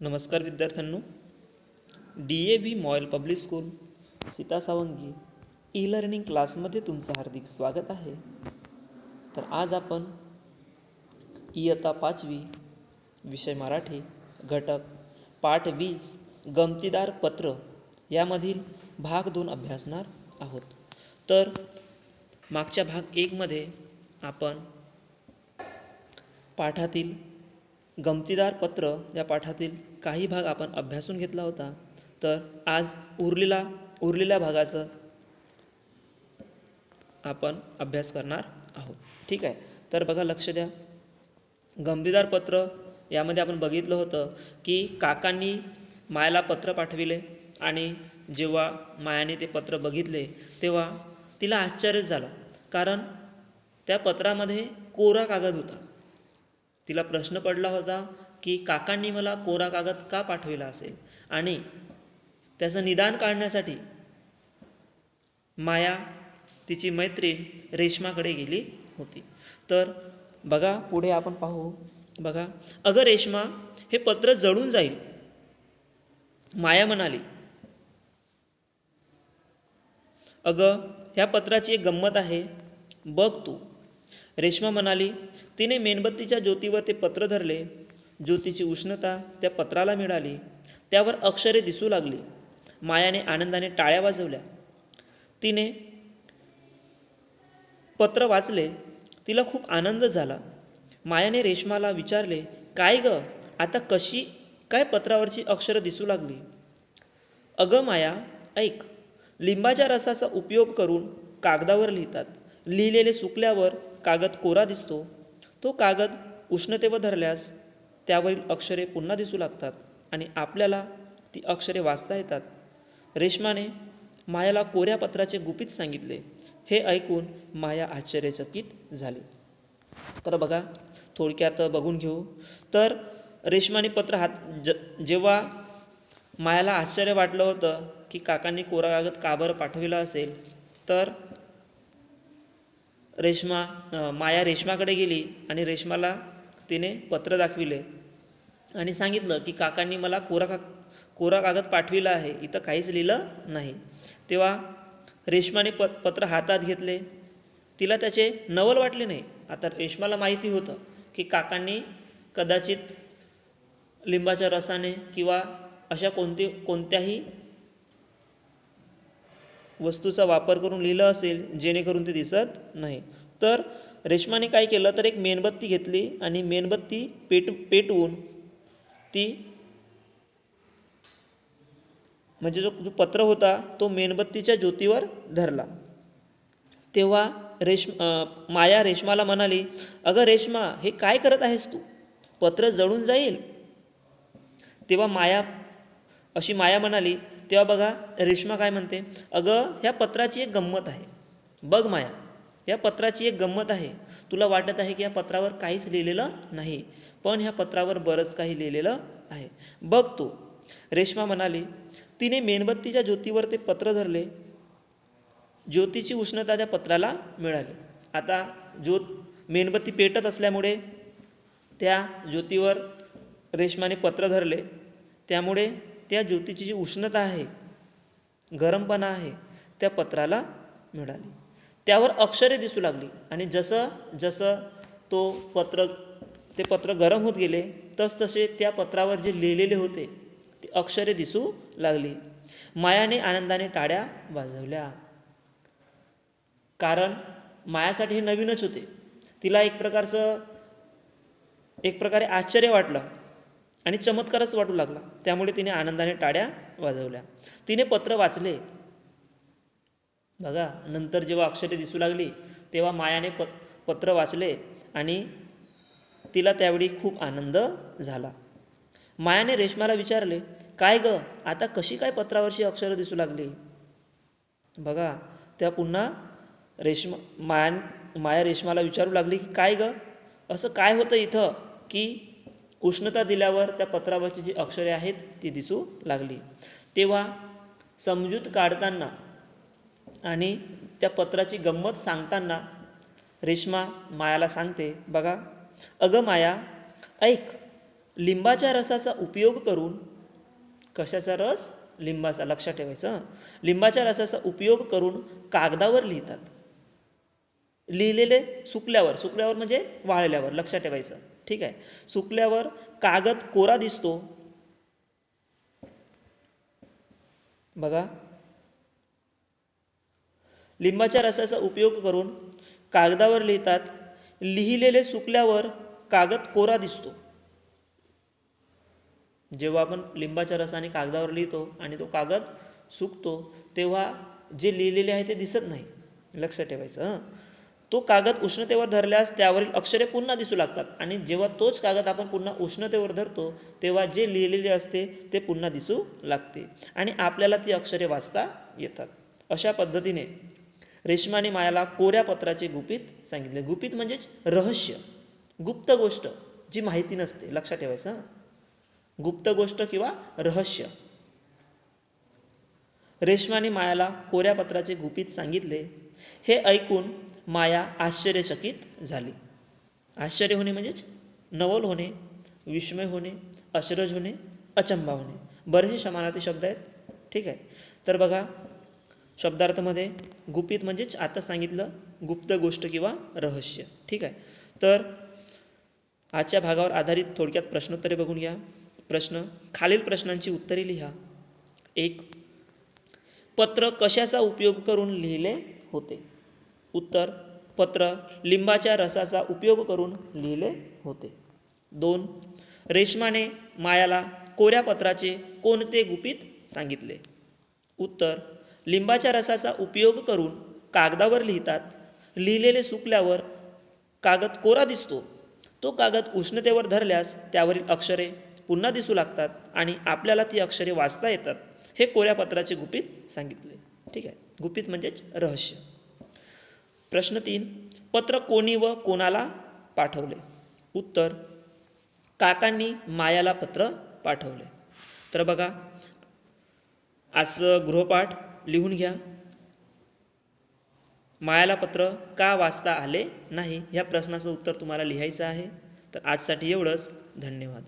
नमस्कार विद्यार्थ्यांनो. D A V Moil public school Sita Sawangi e learning क्लासमध्ये तुमचं हार्दिक स्वागत आहे. तर आज आपण इयत्ता पाचवी विषय मराठी घटक पाठ वीस गमतीदार पत्र यामधील भाग दोन अभ्यासणार आहोत. तर मागच्या भाग एकमध्ये आपण पाठातील गमतीदार पत्र या पाठातील काही भाग आपण अभ्यासून घेतला होता. तर आज उरलेला उरलेल्या भागाचं आपण अभ्यास करणार आहोत. ठीक आहे? तर बघा लक्ष द्या. गमतीदार पत्र यामध्ये आपण बघितलं होतं की काकांनी मायाला पत्र पाठविले आणि जेव्हा मायाने ते पत्र बघितले तेव्हा तिला आश्चर्य झालं. कारण त्या पत्रामध्ये कोरा कागद होता. तिला प्रश्न पडला होता की काकांनी मला कोरा कागद का पाठविला असेल? आणि त्याचं निदान काढण्यासाठी माया तिची मैत्रीण रेश्माकडे गेली होती. तर बघा पुढे आपण पाहू. बघा अगं रेश्मा हे पत्र जळून जाईल. माया म्हणाली अगं ह्या पत्राची एक गंमत आहे. बघ तू रेश्मा म्हणाली तिने मेणबत्तीच्या ज्योतीवर ते पत्र धरले. ज्योतीची उष्णता त्या पत्राला मिळाली. त्यावर अक्षरे दिसू लागली. मायाने आनंदाने टाळ्या वाजवल्या. तिने पत्र वाचले. तिला खूप आनंद झाला. मायाने रेश्माला विचारले काय ग? आता कशी काय पत्रावरची अक्षरं दिसू लागली? अगं माया ऐक. लिंबाच्या रसाचा उपयोग करून कागदावर लिहितात. लिहिलेले सुकल्यावर कागद कोरा दिसतो. तो कागद उष्णतेवर धरल्यास त्यावरील अक्षरे पुन्हा दिसू लागतात आणि आपल्याला ती अक्षरे वाचता येतात. रेश्माने मायाला कोऱ्या पत्राचे गुपित सांगितले. हे ऐकून माया आश्चर्यचकित झाली. तर बघा थोडक्यात बघून घेऊ. तर रेश्माने पत्र हात ज जेव्हा मायाला आश्चर्य वाटलं होतं की काकांनी कोरा कागद का बरं पाठविला असेल तर रेश्मा माया रेश्माकडे गेली आणि रेश्माला तिने पत्र दाखविले. आणि सांगितलं की काकांनी मला कोरा का कोरा कागद पाठविला आहे इथं काहीच लिहिलं नाही. तेव्हा रेश्माने प पत्र हातात घेतले. तिला त्याचे नवल वाटले नाही. आता रेश्माला माहिती होतं की काकांनी कदाचित लिंबाच्या रसाने किंवा अशा कोणती कोणत्याही वस्तूचा वापर करून लिहिलं असेल जेणेकरून ते दिसत नाही. तर रेश्माने काय केलं? तर एक मेणबत्ती घेतली आणि मेणबत्ती पेट पेटवून ती म्हणजे जो जो पत्र होता तो मेणबत्तीच्या ज्योतीवर धरला. तेव्हा रेश माया रेश्माला म्हणाली अगं रेश्मा हे काय करत आहेस तू? पत्र जळून जाईल. तेव्हा माया अशी माया म्हणाली तेव्हा बघा रेश्मा काय म्हणते अगं ह्या पत्राची एक गंमत आहे. बघ माया या पत्राची एक गंमत आहे. तुला वाटत आहे की या पत्रावर काहीच लिहिलेलं नाही पण ह्या पत्रावर बरंच काही लिहिलेलं आहे. बघ तू. रेश्मा म्हणाली तिने मेणबत्तीच्या ज्योतीवर ते पत्र धरले. ज्योतीची उष्णता त्या पत्राला मिळाली. आता ज्योत मेणबत्ती पेटत असल्यामुळे त्या ज्योतीवर रेश्माने पत्र धरले. त्यामुळे त्या ज्योतीची जी उष्णता आहे गरमपणा आहे त्या पत्राला मिळाली. त्यावर अक्षरे दिसू लागली. आणि जसं जसं तो पत्र ते पत्र गरम होत गेले तसतसे त्या पत्रावर जे लिहिलेले होते ते अक्षरे दिसू लागली. मायाने आनंदाने टाळ्या वाजवल्या. कारण मायासाठी हे नवीनच होते. तिला एक प्रकारचं एक प्रकारे आश्चर्य वाटलं. आणि चमत्कारच वाटू लागला. त्यामुळे तिने आनंदाने टाळ्या वाजवल्या. तिने पत्र वाचले. बघा नंतर जेव्हा अक्षरे दिसू लागली तेव्हा मायाने प पत्र वाचले आणि तिला त्यावेळी खूप आनंद झाला. मायाने रेश्माला विचारले काय ग आता कशी काय पत्रावरची अक्षरं दिसू लागली? बघा त्या पुन्हा रेश्मा माया माया रेश्माला विचारू लागली की काय ग? असं काय होतं इथं? की उष्णता दिल्यावर त्या पत्रावरची जी अक्षरे आहेत ती दिसू लागली. तेव्हा समजूत काढताना आणि त्या पत्राची गंमत सांगताना रेश्मा मायाला सांगते बघा अगं माया ऐक लिंबाच्या रसाचा उपयोग करून कशाचा रस? लिंबाचा लक्षात ठेवायचं हं. लिंबाच्या रसाचा उपयोग करून कागदावर लिहितात. लिहिलेले सुकल्यावर सुकल्यावर म्हणजे वाळल्यावर लक्षात ठेवायचं. ठीक आहे? सुकल्यावर कागद कोरा दिसतो. बघा. लिंबाच्या रसाचा उपयोग करून कागदावर लिहितात लिहिलेले सुकल्यावर कागद कोरा दिसतो. जेव्हा आपण लिंबाच्या रसाने कागदावर लिहितो आणि तो कागद सुकतो तेव्हा जे लिहिलेले आहे ते दिसत नाही. लक्षात ठेवायचं तो कागद उष्णतेवर धरल्यास त्यावरील अक्षरे पुन्हा दिसू लागतात. आणि जेव्हा तोच कागद आपण पुन्हा उष्णतेवर धरतो तेव्हा जे लिहिलेले असते ते पुन्हा दिसू लागते. आणि आपल्याला ती अक्षरे वाचता येतात. अशा पद्धतीने रेशमाने मायाला कोऱ्या पत्राचे गुपित सांगितले. गुपित म्हणजेच रहस्य. गुप्त गोष्ट जी माहिती नसते. लक्षात ठेवायचं गुप्त गोष्ट किंवा रहस्य. रेशमाने मायाला कोऱ्या पत्राचे गुपित सांगितले. हे ऐकून माया आश्चर्यचकित झाली. आश्चर्य होणे म्हणजेच नवल होणे विस्मय होणे अश्रज होणे अचंबा होणे. बरेचसे समानार्थी शब्द आहेत. ठीक आहे. तर बघा शब्दार्थामध्ये गुपित म्हणजेच आता सांगितलं गुप्त गोष्ट किंवा रहस्य. ठीक आहे. तर आजच्या भागावर आधारित थोडक्यात प्रश्नोत्तरे बघून घ्या. प्रश्न खालील प्रश्नांची उत्तरे लिहा. एक पत्र कशाचा उपयोग करून लिहिले होते? उत्तर पत्र लिंबाच्या रसाचा उपयोग करून लिहिले होते. दोन रेशमाने मायाला कोऱ्या पत्राचे कोणते गुपित सांगितले? उत्तर लिंबाच्या रसाचा उपयोग करून कागदावर लिहितात. लिहिलेले सुकल्यावर कागद कोरा दिसतो. तो कागद उष्णतेवर धरल्यास त्यावरील अक्षरे पुन्हा दिसू लागतात आणि आपल्याला ती अक्षरे वाचता येतात. हे कोऱ्या पत्राचे गुपित सांगितले. ठीक आहे. गुपित म्हणजेच रहस्य. प्रश्न तीन पत्र कोणी व कोणाला पाठवले? उत्तर काकांनी मायाला पत्र पाठवले. तर बघा आजचं गृहपाठ लिहून घ्या. मायाला पत्र का वाचता आले नाही? ह्या प्रश्नाचं उत्तर तुम्हाला लिहायचं आहे. तर आजसाठी एवढंच. धन्यवाद.